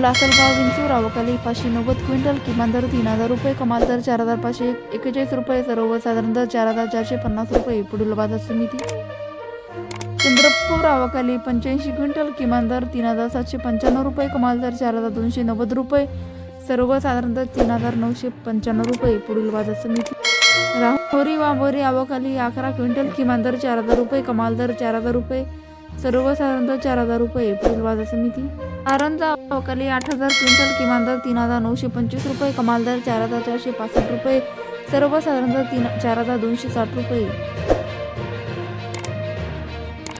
लासलगाव विंचूर अवकाली पाचशे नव्वद क्विंटल किमान दर तीन हजार रुपये कमाल दर चार हजार पाचशे एकेचाळीस रुपये सर्वसाधारण दर चार हजार चारशे पन्नास रुपये पुढील बाजार समिती. चंद्रपूर अवकाली पंच्याऐंशी क्विंटल किमान दर तीन हजार सातशे पंच्याण्णव रुपये कमाल दर चार हजार दोनशे नव्वद रुपये सर्वसाधारण दर तीन हजार नऊशे पंच्याण्णव रुपये पुढील बाजार समिती. राहोरी वांबोरी अवकाली अकरा क्विंटल किमान दर चार हजार रुपये कमाल दर चार हजार रुपये सर्वसाधारणतः चार हजार रुपये पुढील बाजार समिती. आरंजा अवकाली आठ हजार क्विंटल किमान दर तीन हजार नऊशे पंचवीस रुपये कमाल दर चार हजार चारशे पासष्ट रुपये सर्वसाधारणतः तीन चार हजार दोनशे साठ रुपये.